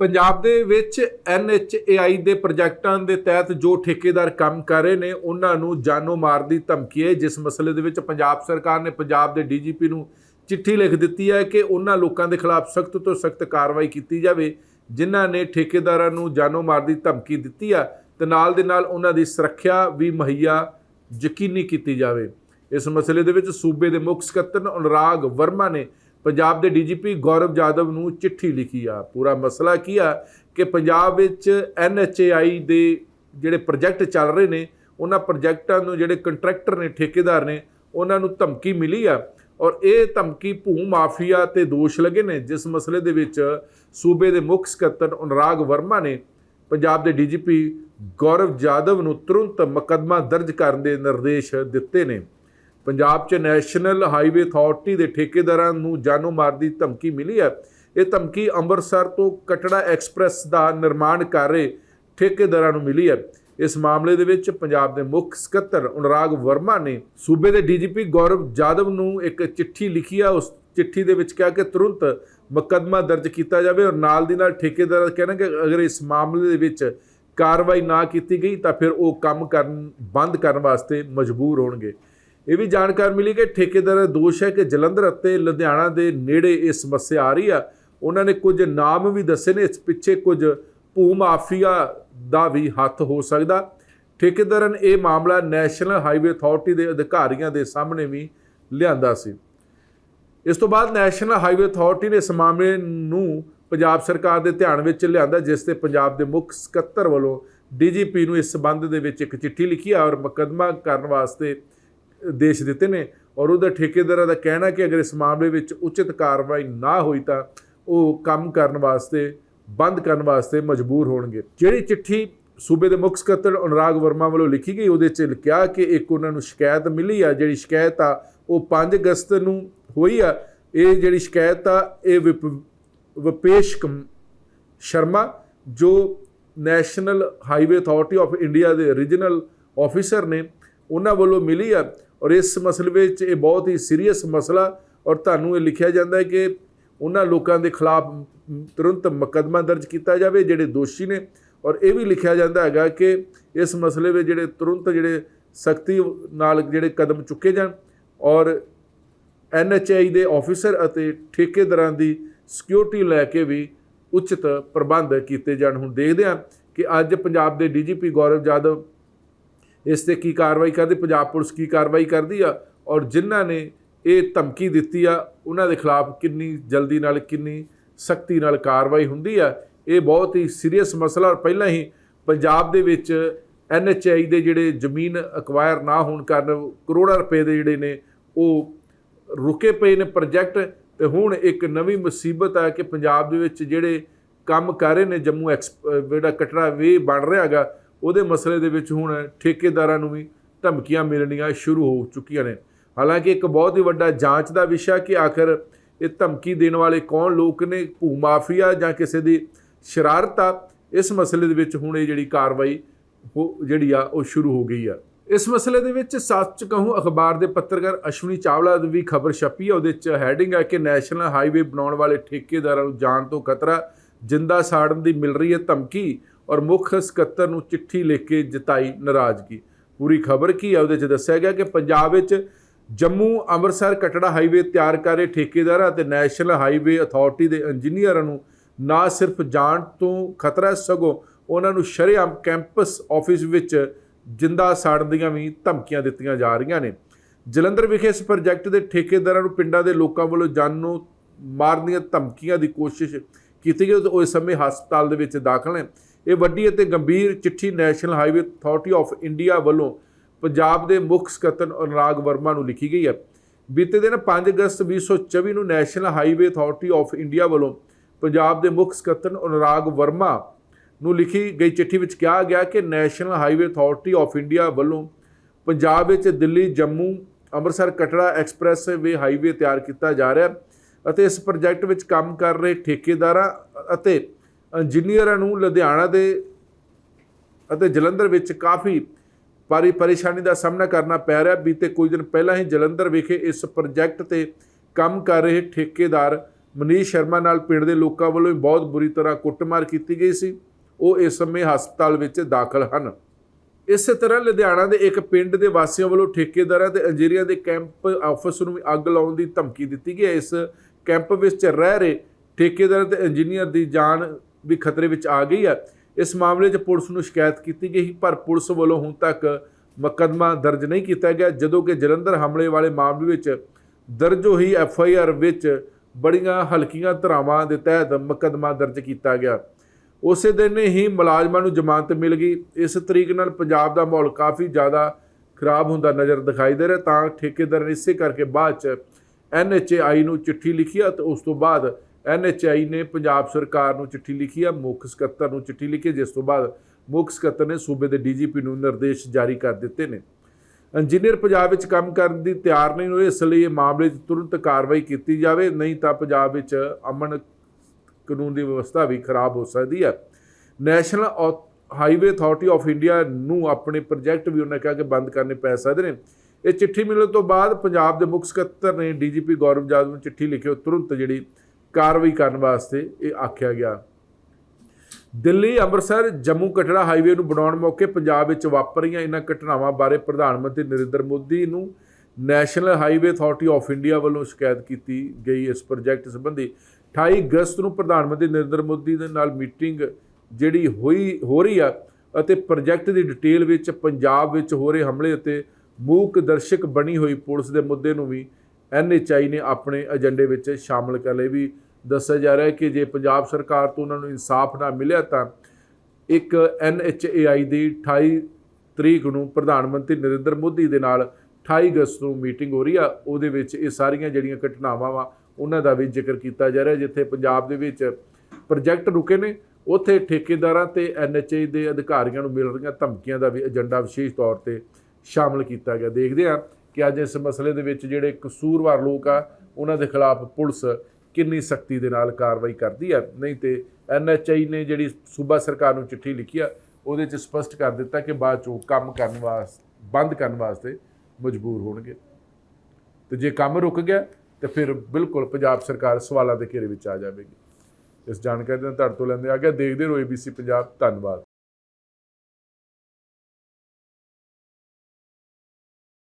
ਪੰਜਾਬ ਦੇ ਵਿੱਚ NHAI ਦੇ ਪ੍ਰੋਜੈਕਟਾਂ ਦੇ ਤਹਿਤ ਜੋ ਠੇਕੇਦਾਰ ਕੰਮ ਕਰ ਰਹੇ ਨੇ, ਉਹਨਾਂ ਨੂੰ ਜਾਨੋਂ ਮਾਰ ਦੀ ਧਮਕੀ ਹੈ। ਜਿਸ ਮਸਲੇ ਦੇ ਵਿੱਚ ਪੰਜਾਬ ਸਰਕਾਰ ਨੇ ਪੰਜਾਬ ਦੇ ਡੀਜੀਪੀ ਨੂੰ ਚਿੱਠੀ ਲਿਖ ਦਿੱਤੀ ਹੈ ਕਿ ਉਹਨਾਂ ਲੋਕਾਂ ਦੇ ਖਿਲਾਫ ਸਖਤ ਤੋਂ ਸਖਤ ਕਾਰਵਾਈ ਕੀਤੀ ਜਾਵੇ, ਜਿਨ੍ਹਾਂ ਨੇ ਠੇਕੇਦਾਰਾਂ ਨੂੰ ਜਾਨੋਂ ਮਾਰ ਦੀ ਧਮਕੀ ਦਿੱਤੀ ਆ ਤੇ ਨਾਲ ਦੇ ਨਾਲ ਉਹਨਾਂ ਦੀ ਸੁਰੱਖਿਆ ਵੀ ਮੁਹੱਈਆ ਯਕੀਨੀ ਕੀਤੀ ਜਾਵੇ। ਇਸ ਮਸਲੇ ਦੇ ਵਿੱਚ ਸੂਬੇ ਦੇ ਮੁੱਖ ਸਕੱਤਰ ਅਨੁਰਾਗ ਵਰਮਾ ਨੇ ਪੰਜਾਬ ਦੇ ਡੀਜੀਪੀ ਗੌਰਵ ਜਾਦਵ ਨੂੰ ਚਿੱਠੀ ਲਿਖੀ ਆ। ਪੂਰਾ ਮਸਲਾ ਕੀ ਆ ਕਿ ਪੰਜਾਬ ਵਿੱਚ ਐਨਐਚਏਆਈ ਦੇ ਜਿਹੜੇ ਪ੍ਰੋਜੈਕਟ ਚੱਲ ਰਹੇ ਨੇ, ਉਹਨਾਂ ਪ੍ਰੋਜੈਕਟਾਂ ਨੂੰ ਜਿਹੜੇ ਕੰਟਰੈਕਟਰ ਨੇ, ਠੇਕੇਦਾਰ ਨੇ, ਉਹਨਾਂ ਨੂੰ ਧਮਕੀ ਮਿਲੀ ਆ ਔਰ ਇਹ ਧਮਕੀ ਭੂ ਮਾਫੀਆ ਤੇ ਦੋਸ਼ ਲੱਗੇ ਨੇ। ਜਿਸ ਮਸਲੇ ਦੇ ਵਿੱਚ ਸੂਬੇ ਦੇ ਮੁੱਖ ਸਕੱਤਰ ਅਨੁਰਾਗ ਵਰਮਾ ਨੇ ਪੰਜਾਬ ਦੇ ਡੀਜੀਪੀ ਗੌਰਵ ਜਾਦਵ ਨੂੰ ਤੁਰੰਤ ਮੁਕੱਦਮਾ ਦਰਜ ਕਰਨ ਦੇ ਨਿਰਦੇਸ਼ ਦਿੱਤੇ ਨੇ। ਪੰਜਾਬ 'ਚ ਨੈਸ਼ਨਲ ਹਾਈਵੇ ਅਥਾਰਟੀ ਦੇ ਠੇਕੇਦਾਰਾਂ ਨੂੰ ਜਾਨੋਂ ਮਾਰ ਦੀ ਧਮਕੀ ਮਿਲੀ ਹੈ। ਇਹ ਧਮਕੀ ਅੰਮ੍ਰਿਤਸਰ ਤੋਂ ਕਟੜਾ ਐਕਸਪ੍ਰੈਸ ਦਾ ਨਿਰਮਾਣ ਕਰ ਰਹੇ ਠੇਕੇਦਾਰਾਂ ਨੂੰ ਮਿਲੀ ਹੈ। ਇਸ ਮਾਮਲੇ ਦੇ ਵਿੱਚ ਪੰਜਾਬ ਦੇ ਮੁੱਖ ਸਕੱਤਰ ਅਨੁਰਾਗ ਵਰਮਾ ਨੇ ਸੂਬੇ ਦੇ ਡੀਜੀਪੀ ਗੌਰਵ ਜਾਦਵ ਨੂੰ ਇੱਕ ਚਿੱਠੀ ਲਿਖੀ ਆ ਉਸ ਚਿੱਠੀ ਦੇ ਵਿੱਚ ਕਿਹਾ ਕਿ ਤੁਰੰਤ ਮੁਕੱਦਮਾ ਦਰਜ ਕੀਤਾ ਜਾਵੇ ਔਰ ਨਾਲ ਦੀ ਨਾਲ ਠੇਕੇਦਾਰ ਕਹਿਣਾ ਕਿ ਅਗਰ ਇਸ ਮਾਮਲੇ ਦੇ ਵਿੱਚ ਕਾਰਵਾਈ ਨਾ ਕੀਤੀ ਗਈ ਤਾਂ ਫਿਰ ਉਹ ਕੰਮ ਕਰਨ, ਬੰਦ ਕਰਨ ਵਾਸਤੇ ਮਜਬੂਰ ਹੋਣਗੇ। ਇਹ ਵੀ ਜਾਣਕਾਰੀ ਮਿਲੀ ਕਿ ਠੇਕੇਦਾਰ ਦਾ ਦੋਸ਼ ਹੈ ਕਿ ਜਲੰਧਰ ਅਤੇ ਲੁਧਿਆਣਾ ਦੇ ਨੇੜੇ ਇਹ ਸਮੱਸਿਆ ਆ ਰਹੀ ਆ। ਉਹਨਾਂ ਨੇ ਕੁਝ ਨਾਮ ਵੀ ਦੱਸੇ ਨੇ, ਇਸ ਪਿੱਛੇ ਕੁਝ ਭੂ ਮਾਫੀਆ ਦਾ ਵੀ ਹੱਥ ਹੋ ਸਕਦਾ। ਠੇਕੇਦਾਰਾਂ ਨੇ ਇਹ ਮਾਮਲਾ ਨੈਸ਼ਨਲ ਹਾਈਵੇ ਅਥਾਰਟੀ ਦੇ ਅਧਿਕਾਰੀਆਂ ਦੇ ਸਾਹਮਣੇ ਵੀ ਲਿਆਂਦਾ ਸੀ। ਇਸ ਤੋਂ ਬਾਅਦ ਨੈਸ਼ਨਲ ਹਾਈਵੇ ਅਥਾਰਟੀ ਨੇ ਇਸ ਮਾਮਲੇ ਨੂੰ ਪੰਜਾਬ ਸਰਕਾਰ ਦੇ ਧਿਆਨ ਵਿੱਚ ਲਿਆਂਦਾ, ਜਿਸ ਤੇ ਪੰਜਾਬ ਦੇ ਮੁੱਖ ਸਕੱਤਰ ਵੱਲੋਂ ਡੀਜੀਪੀ ਨੂੰ ਇਸ ਸਬੰਧ ਦੇ ਵਿੱਚ ਇੱਕ ਚਿੱਠੀ ਲਿਖੀ ਆ ਔਰ ਮੁਕੱਦਮਾ ਕਰਨ ਵਾਸਤੇ ਦੇਸ਼ ਦਿੱਤੇ ਨੇ ਔਰ ਉਹਦਾ ਠੇਕੇਦਾਰਾਂ ਦਾ ਕਹਿਣਾ ਕਿ ਅਗਰ ਇਸ ਮਾਮਲੇ ਵਿੱਚ ਉਚਿਤ ਕਾਰਵਾਈ ਨਾ ਹੋਈ ਤਾਂ ਉਹ ਕੰਮ ਕਰਨ ਵਾਸਤੇ, ਬੰਦ ਕਰਨ ਵਾਸਤੇ ਮਜਬੂਰ ਹੋਣਗੇ। ਜਿਹੜੀ ਚਿੱਠੀ ਸੂਬੇ ਦੇ ਮੁੱਖ ਸਕੱਤਰ ਅਨੁਰਾਗ ਵਰਮਾ ਵੱਲੋਂ ਲਿਖੀ ਗਈ, ਉਹਦੇ 'ਚ ਲਿਖਿਆ ਕਿ ਇੱਕ ਉਹਨਾਂ ਨੂੰ ਸ਼ਿਕਾਇਤ ਮਿਲੀ ਆ, ਜਿਹੜੀ ਸ਼ਿਕਾਇਤ ਆ, ਉਹ 5 ਅਗਸਤ ਨੂੰ ਹੋਈ ਆ। ਇਹ ਜਿਹੜੀ ਸ਼ਿਕਾਇਤ ਆ, ਇਹ ਵਿਪ- ਵਿਪੇਸ਼ ਕਮ- ਸ਼ਰਮਾ, ਜੋ National Highway Authority of India ਦੇ ਰੀਜਨਲ ਆਫੀਸਰ ਨੇ, ਉਹਨਾਂ ਵੱਲੋਂ ਮਿਲੀ ਆ। ਔਰ ਇਸ ਮਸਲੇ ਵਿੱਚ ਇਹ ਬਹੁਤ ਹੀ ਸੀਰੀਅਸ ਮਸਲਾ ਔਰ ਤੁਹਾਨੂੰ ਇਹ ਲਿਖਿਆ ਜਾਂਦਾ ਹੈ ਕਿ ਉਹਨਾਂ ਲੋਕਾਂ ਦੇ ਖਿਲਾਫ ਤੁਰੰਤ ਮੁਕੱਦਮਾ ਦਰਜ ਕੀਤਾ ਜਾਵੇ, ਜਿਹੜੇ ਦੋਸ਼ੀ ਨੇ। ਔਰ ਇਹ ਵੀ ਲਿਖਿਆ ਜਾਂਦਾ ਹੈਗਾ ਕਿ ਇਸ ਮਸਲੇ ਵਿੱਚ ਜਿਹੜੇ ਤੁਰੰਤ ਜਿਹੜੇ ਸਖਤੀ ਨਾਲ ਜਿਹੜੇ ਕਦਮ ਚੁੱਕੇ ਜਾਣ ਔਰ ਐਨਐਚਆਈ ਦੇ ਆਫੀਸਰ ਅਤੇ ਠੇਕੇਦਾਰਾਂ ਦੀ ਸਿਕਿਉਰਿਟੀ ਲੈ ਕੇ ਵੀ ਉਚਿਤ ਪ੍ਰਬੰਧ ਕੀਤੇ ਜਾਣ। ਹੁਣ ਦੇਖਦੇ ਹਾਂ ਕਿ ਅੱਜ ਪੰਜਾਬ ਦੇ ਡੀਜੀਪੀ ਗੌਰਵ ਜਾਦਵ ਇਸ ਤੇ ਕੀ ਕਾਰਵਾਈ ਕਰਦੀ? ਪੰਜਾਬ ਪੁਲਿਸ ਕੀ ਕਾਰਵਾਈ ਕਰਦੀ ਆ? ਔਰ ਜਿਨ੍ਹਾਂ ਨੇ ਇਹ ਧਮਕੀ ਦਿੱਤੀ ਆ, ਉਹਨਾਂ ਦੇ ਖਿਲਾਫ ਕਿੰਨੀ ਜਲਦੀ ਨਾਲ ਕਿੰਨੀ ਸਖਤੀ ਨਾਲ ਕਾਰਵਾਈ ਹੁੰਦੀ ਆ? ਇਹ ਬਹੁਤ ਹੀ ਸੀਰੀਅਸ ਮਸਲਾ ਔਰ ਪਹਿਲਾਂ ਹੀ ਪੰਜਾਬ ਦੇ ਵਿੱਚ ਐਨਐਚਆਈ ਦੇ ਜਿਹੜੇ ਜ਼ਮੀਨ ਅਕਵਾਇਰ ਨਾ ਹੋਣ ਕਾਰਨ ਕਰੋੜਾਂ ਰੁਪਏ ਦੇ ਜਿਹੜੇ ਨੇ ਉਹ ਰੁਕੇ ਪਏ ਨੇ ਪ੍ਰੋਜੈਕਟ ਤੇ ਹੁਣ ਇੱਕ ਨਵੀਂ ਮੁਸੀਬਤ ਆ ਕਿ ਪੰਜਾਬ ਦੇ ਵਿੱਚ ਜਿਹੜੇ ਕੰਮ ਕਰ ਰਹੇ ਨੇ ਜੰਮੂ ਐਕਸ ਜਿਹੜਾ ਕਟੜਾ ਵੇ ਬਣ ਰਿਹਾ ਹੈਗਾ ਉਹਦੇ ਮਸਲੇ ਦੇ ਵਿੱਚ ਹੁਣ ਠੇਕੇਦਾਰਾਂ ਨੂੰ ਵੀ ਧਮਕੀਆਂ ਮਿਲਣੀਆਂ ਸ਼ੁਰੂ ਹੋ ਚੁੱਕੀਆਂ ਨੇ। ਹਾਲਾਂਕਿ ਇੱਕ ਬਹੁਤ ਹੀ ਵੱਡਾ ਜਾਂਚ ਦਾ ਵਿਸ਼ਾ ਕਿ ਆਖਰ ਇਹ ਧਮਕੀ ਦੇਣ ਵਾਲੇ ਕੌਣ ਲੋਕ ਨੇ, ਭੂ ਮਾਫੀਆ ਜਾਂ ਕਿਸੇ ਦੀ ਸ਼ਰਾਰਤ ਆ, ਇਸ ਮਸਲੇ ਦੇ ਵਿੱਚ ਹੁਣ ਇਹ ਜਿਹੜੀ ਕਾਰਵਾਈ ਉਹ ਜਿਹੜੀ ਆ, ਉਹ ਸ਼ੁਰੂ ਹੋ ਗਈ ਆ। ਇਸ ਮਸਲੇ ਦੇ ਵਿੱਚ ਸੱਚ ਕਹੂੰ, ਅਖਬਾਰ ਦੇ ਪੱਤਰਕਾਰ ਅਸ਼ਵਨੀ ਚਾਵਲਾ ਦੀ ਵੀ ਖਬਰ ਛਪੀ ਆ, ਉਹਦੇ ਚ ਹੈਡਿੰਗ ਆ ਕਿ ਨੈਸ਼ਨਲ ਹਾਈਵੇ ਬਣਾਉਣ ਵਾਲੇ ਠੇਕੇਦਾਰਾਂ ਨੂੰ ਜਾਣ ਤੋਂ ਖਤਰਾ ਜਿੰਦਾ ਸਾੜਨ ਦੀ ਮਿਲ ਰਹੀ ਹੈ ਧਮਕੀ। ਔਰ ਮੁੱਖ ਸਕੱਤਰ ਨੂੰ ਚਿੱਠੀ ਲਿਖ ਕੇ ਜਤਾਈ ਨਾਰਾਜ਼ਗੀ। ਪੂਰੀ ਖਬਰ ਕੀ ਹੈ? ਉਹਦੇ ਚ ਦੱਸਿਆ ਗਿਆ ਕਿ ਪੰਜਾਬ ਵਿੱਚ ਜੰਮੂ ਅੰਮ੍ਰਿਤਸਰ ਕਟੜਾ ਹਾਈਵੇ ਤਿਆਰ ਕਰ ਰਹੇ ਠੇਕੇਦਾਰਾਂ ਅਤੇ ਨੈਸ਼ਨਲ ਹਾਈਵੇ ਅਥਾਰਟੀ ਦੇ ਇੰਜੀਨੀਅਰਾਂ ਨੂੰ ਨਾ ਸਿਰਫ ਜਾਣ ਤੋਂ ਖਤਰਾ, ਸਗੋਂ ਉਹਨਾਂ ਨੂੰ ਸ਼ਰੇਆਮ ਕੈਂਪਸ ਆਫਿਸ ਵਿੱਚ ਜਿੰਦਾ ਸਾੜਨ ਦੀਆਂ ਵੀ ਧਮਕੀਆਂ ਦਿੱਤੀਆਂ ਜਾ ਰਹੀਆਂ ਨੇ। ਜਲੰਧਰ ਵਿਖੇ ਇਸ ਪ੍ਰੋਜੈਕਟ ਦੇ ਠੇਕੇਦਾਰਾਂ ਨੂੰ ਪਿੰਡਾਂ ਦੇ ਲੋਕਾਂ ਵੱਲੋਂ ਜਾਨ ਨੂੰ ਮਾਰਨ ਦੀਆਂ ਧਮਕੀਆਂ ਦੀ ਕੋਸ਼ਿਸ਼ ਕੀਤੀ ਗਈ ਤੇ ਉਹ ਇਸ ਸਮੇਂ ਹਸਪਤਾਲ ਦੇ ਵਿੱਚ ਦਾਖਲ ਹੈ ਇਹ ਵੱਡੀ ਅਤੇ ਗੰਭੀਰ ਚਿੱਠੀ National Highway Authority of India ਵੱਲੋਂ ਪੰਜਾਬ ਦੇ ਮੁੱਖ ਸਕੱਤਰ ਅਨੁਰਾਗ ਵਰਮਾ ਨੂੰ ਲਿਖੀ ਗਈ ਹੈ। ਬੀਤੇ ਦਿਨ 5 ਅਗਸਤ 2024 ਨੂੰ National Highway Authority of India ਵੱਲੋਂ ਪੰਜਾਬ ਦੇ ਮੁੱਖ ਸਕੱਤਰ ਅਨੁਰਾਗ ਵਰਮਾ ਨੂੰ ਲਿਖੀ ਗਈ ਚਿੱਠੀ ਵਿੱਚ ਕਿਹਾ ਗਿਆ ਕਿ National Highway Authority of India ਵੱਲੋਂ ਪੰਜਾਬ ਵਿੱਚ Delhi, Jammu, Amritsar, Katra expressway highway ਤਿਆਰ ਕੀਤਾ ਜਾ ਰਿਹਾ ਹੈ ਅਤੇ ਇਸ ਪ੍ਰੋਜੈਕਟ ਵਿੱਚ ਕੰਮ ਕਰ ਰਹੇ ਠੇਕੇਦਾਰਾਂ ਅਤੇ ਇੰਜੀਨੀਅਰਾਂ ਨੂੰ ਲੁਧਿਆਣਾ ਦੇ ਅਤੇ ਜਲੰਧਰ ਵਿੱਚ ਕਾਫੀ ਭਾਰੀ ਪਰੇਸ਼ਾਨੀ ਦਾ ਸਾਹਮਣਾ ਕਰਨਾ ਪੈ ਰਿਹਾ। ਬੀਤੇ ਕੁਝ ਦਿਨ ਪਹਿਲਾਂ ਹੀ ਜਲੰਧਰ ਵਿਖੇ ਇਸ ਪ੍ਰੋਜੈਕਟ ਤੇ ਕੰਮ ਕਰ ਰਹੇ ਠੇਕੇਦਾਰ ਮਨੀਸ਼ ਸ਼ਰਮਾ ਨਾਲ ਪਿੰਡ ਦੇ ਲੋਕਾਂ ਵੱਲੋਂ ਵੀ ਬਹੁਤ ਬੁਰੀ ਤਰ੍ਹਾਂ ਕੁੱਟਮਾਰ ਕੀਤੀ ਗਈ ਸੀ। ਉਹ ਇਸ ਸਮੇਂ ਹਸਪਤਾਲ ਵਿੱਚ ਦਾਖਲ ਹਨ। ਇਸੇ ਤਰ੍ਹਾਂ ਲੁਧਿਆਣਾ ਦੇ ਇੱਕ ਪਿੰਡ ਦੇ ਵਾਸੀਆਂ ਵੱਲੋਂ ਠੇਕੇਦਾਰਾਂ ਤੇ ਇੰਜੀਨੀਅਰਾਂ ਦੇ ਕੈਂਪ ਆਫਿਸ ਨੂੰ ਵੀ ਅੱਗ ਲਾਉਣ ਦੀ ਧਮਕੀ ਦਿੱਤੀ ਗਈ ਹੈ। ਇਸ ਕੈਂਪ ਵਿੱਚ ਰਹਿ ਰਹੇ ਠੇਕੇਦਾਰ ਤੇ ਇੰਜੀਨੀਅਰ ਦੀ ਜਾਨ ਵੀ ਖਤਰੇ ਵਿੱਚ ਆ ਗਈ ਹੈ ਇਸ ਮਾਮਲੇ 'ਚ ਪੁਲਿਸ ਨੂੰ ਸ਼ਿਕਾਇਤ ਕੀਤੀ ਗਈ ਪਰ ਪੁਲਿਸ ਵੱਲੋਂ ਹੁਣ ਤੱਕ ਮੁਕੱਦਮਾ ਦਰਜ ਨਹੀਂ ਕੀਤਾ ਗਿਆ, ਜਦੋਂ ਕਿ ਜਲੰਧਰ ਹਮਲੇ ਵਾਲੇ ਮਾਮਲੇ ਵਿੱਚ ਦਰਜ ਹੋਈ ਐਫ ਆਈ ਆਰ ਵਿੱਚ ਬੜੀਆਂ ਹਲਕੀਆਂ ਧਾਰਾਵਾਂ ਦੇ ਤਹਿਤ ਮੁਕੱਦਮਾ ਦਰਜ ਕੀਤਾ ਗਿਆ। ਉਸੇ ਦਿਨ ਹੀ ਮੁਲਾਜ਼ਮਾਂ ਨੂੰ ਜ਼ਮਾਨਤ ਮਿਲ ਗਈ। ਇਸ ਤਰੀਕ ਨਾਲ ਪੰਜਾਬ ਦਾ ਮਾਹੌਲ ਕਾਫੀ ਜ਼ਿਆਦਾ ਖਰਾਬ ਹੁੰਦਾ ਨਜ਼ਰ ਦਿਖਾਈ ਦੇ ਰਿਹਾ, ਤਾਂ ਠੇਕੇਦਾਰ ਨੇ ਇਸੇ ਕਰਕੇ ਬਾਅਦ ਚ ਐਨਐਚਆਈ ਨੂੰ ਚਿੱਠੀ ਲਿਖੀ ਅਤੇ ਉਸ ਤੋਂ ਬਾਅਦ ਐਨਐਚਆਈ ਨੇ ਪੰਜਾਬ ਸਰਕਾਰ ਨੂੰ ਚਿੱਠੀ ਲਿਖੀ ਆ, ਮੁੱਖ ਸਕੱਤਰ ਨੂੰ ਚਿੱਠੀ ਲਿਖੀ, ਜਿਸ ਤੋਂ ਬਾਅਦ ਮੁੱਖ ਸਕੱਤਰ ਨੇ ਸੂਬੇ ਦੇ ਡੀਜੀਪੀ ਨੂੰ ਨਿਰਦੇਸ਼ ਜਾਰੀ ਕਰ ਦਿੱਤੇ ਨੇ। ਇੰਜੀਨੀਅਰ ਪੰਜਾਬ ਵਿੱਚ ਕੰਮ ਕਰਨ ਦੀ ਤਿਆਰ ਨਹੀਂ ਹੋਏ, ਇਸ ਲਈ ਇਹ ਮਾਮਲੇ 'ਚ ਤੁਰੰਤ ਕਾਰਵਾਈ ਕੀਤੀ ਜਾਵੇ, ਨਹੀਂ ਤਾਂ ਪੰਜਾਬ ਵਿੱਚ ਅਮਨ ਕਾਨੂੰਨ ਦੀ ਵਿਵਸਥਾ ਵੀ ਖਰਾਬ ਹੋ ਸਕਦੀ ਹੈ ਨੈਸ਼ਨਲ ਔ- ਹਾਈਵੇ ਅਥਾਰਟੀ ਆਫ ਇੰਡੀਆ ਨੂੰ ਆਪਣੇ ਪ੍ਰੋਜੈਕਟ ਵੀ ਉਹਨਾਂ ਕਿਹਾ ਕਿ ਬੰਦ ਕਰਨੇ ਪੈ ਸਕਦੇ ਨੇ। ਇਹ ਚਿੱਠੀ ਮਿਲਣ ਤੋਂ ਬਾਅਦ ਪੰਜਾਬ ਦੇ ਮੁੱਖ ਸਕੱਤਰ ਨੇ ਡੀਜੀਪੀ ਗੌਰਵ ਜਾਦਵ ਨੂੰ ਚਿੱਠੀ ਲਿਖੀ, ਉਹ ਤੁਰੰਤ ਜਿਹੜੀ ਕਾਰਵਾਈ ਕਰਨ ਵਾਸਤੇ ਇਹ ਆਖਿਆ ਗਿਆ। ਦਿੱਲੀ, ਅੰਮ੍ਰਿਤਸਰ, ਜੰਮੂ ਕਟੜਾ ਹਾਈਵੇ ਨੂੰ ਬਣਾਉਣ ਮੌਕੇ ਪੰਜਾਬ ਵਿੱਚ ਵਾਪਰੀਆਂ ਇਹਨਾਂ ਘਟਨਾਵਾਂ ਬਾਰੇ ਪ੍ਰਧਾਨ ਮੰਤਰੀ ਨਰਿੰਦਰ ਮੋਦੀ ਨੂੰ National Highway Authority of India ਵੱਲੋਂ ਸ਼ਿਕਾਇਤ ਕੀਤੀ ਗਈ। ਇਸ ਪ੍ਰੋਜੈਕਟ ਸੰਬੰਧੀ 28 ਅਗਸਤ ਨੂੰ ਪ੍ਰਧਾਨ ਮੰਤਰੀ ਨਰਿੰਦਰ ਮੋਦੀ ਦੇ ਨਾਲ ਮੀਟਿੰਗ ਜਿਹੜੀ ਹੋਈ, ਹੋ ਰਹੀ ਆ ਅਤੇ ਪ੍ਰੋਜੈਕਟ ਦੀ ਡਿਟੇਲ ਵਿੱਚ ਪੰਜਾਬ ਵਿੱਚ ਹੋ ਰਹੇ ਹਮਲੇ ਅਤੇ ਮੂਕ ਦਰਸ਼ਕ ਬਣੀ ਹੋਈ ਪੁਲਿਸ ਦੇ ਮੁੱਦੇ ਨੂੰ ਵੀ ਐਨਐਚਆਈ ਨੇ ਆਪਣੇ ਏਜੰਡੇ ਵਿੱਚ ਸ਼ਾਮਲ ਕਰ ਲਈ ਵੀ ਦੱਸਿਆ ਜਾ ਰਿਹਾ ਹੈ ਕਿ ਜੇ ਪੰਜਾਬ ਸਰਕਾਰ ਤੋਂ ਉਹਨਾਂ ਨੂੰ ਇਨਸਾਫ ਨਾ ਮਿਲਿਆ ਤਾਂ ਇੱਕ ਐਨਐਚਏਆਈ ਦੀ 28 ਤਰੀਕ ਨੂੰ ਪ੍ਰਧਾਨ ਮੰਤਰੀ ਨਰਿੰਦਰ ਮੋਦੀ ਦੇ ਨਾਲ 28 ਅਗਸਤ ਨੂੰ ਮੀਟਿੰਗ ਹੋ ਰਹੀ ਆ। ਉਹਦੇ ਵਿੱਚ ਇਹ ਸਾਰੀਆਂ ਜਿਹੜੀਆਂ ਘਟਨਾਵਾਂ ਵਾ, ਉਹਨਾਂ ਦਾ ਵੀ ਜ਼ਿਕਰ ਕੀਤਾ ਜਾ ਰਿਹਾ ਜਿੱਥੇ ਪੰਜਾਬ ਦੇ ਵਿੱਚ ਪ੍ਰੋਜੈਕਟ ਰੁਕੇ ਨੇ। ਉੱਥੇ ਠੇਕੇਦਾਰਾਂ ਤੇ ਐਨਐਚਏ ਦੇ ਅਧਿਕਾਰੀਆਂ ਨੂੰ ਮਿਲ ਰਹੀਆਂ ਧਮਕੀਆਂ ਦਾ ਵੀ ਏਜੰਡਾ ਵਿਸ਼ੇਸ਼ ਤੌਰ ਤੇ ਸ਼ਾਮਲ ਕੀਤਾ ਗਿਆ। ਦੇਖਦੇ ਹਾਂ ਕਿ ਅੱਜ ਇਸ ਮਸਲੇ ਦੇ ਵਿੱਚ ਜਿਹੜੇ ਕਸੂਰਵਾਰ ਲੋਕ ਆ, ਉਹਨਾਂ ਦੇ ਖਿਲਾਫ ਪੁਲਿਸ ਕਿੰਨੀ ਸਖਤੀ ਦੇ ਨਾਲ ਕਾਰਵਾਈ ਕਰਦੀ ਆ। ਨਹੀਂ ਤੇ ਐਨਐਚਆਈ ਨੇ ਜਿਹੜੀ ਸੂਬਾ ਸਰਕਾਰ ਨੂੰ ਚਿੱਠੀ ਲਿਖੀ ਆ, ਉਹਦੇ ਚ ਸਪਸ਼ਟ ਕਰ ਦਿੱਤਾ ਕਿ ਬਾਅਦ ਚੋਂ ਕੰਮ ਕਰਨ ਵਾਸਤੇ ਬੰਦ ਕਰਨ ਵਾਸਤੇ ਮਜਬੂਰ ਹੋਣਗੇ। ਤੇ ਜੇ ਕੰਮ ਰੁਕ ਗਿਆ, ਤੇ ਫਿਰ ਬਿਲਕੁਲ ਪੰਜਾਬ ਸਰਕਾਰ ਸਵਾਲਾਂ ਦੇ ਘੇਰੇ ਵਿੱਚ ਆ ਜਾਵੇਗੀ। ਇਸ ਜਾਣਕਾਰੀ ਦਾ ਤੁਹਾਡੇ ਤੋਂ ਲੈਂਦੇ ਆ ਗਿਆ, ਦੇਖਦੇ ਰਹੋ ABC ਪੰਜਾਬ। ਧੰਨਵਾਦ।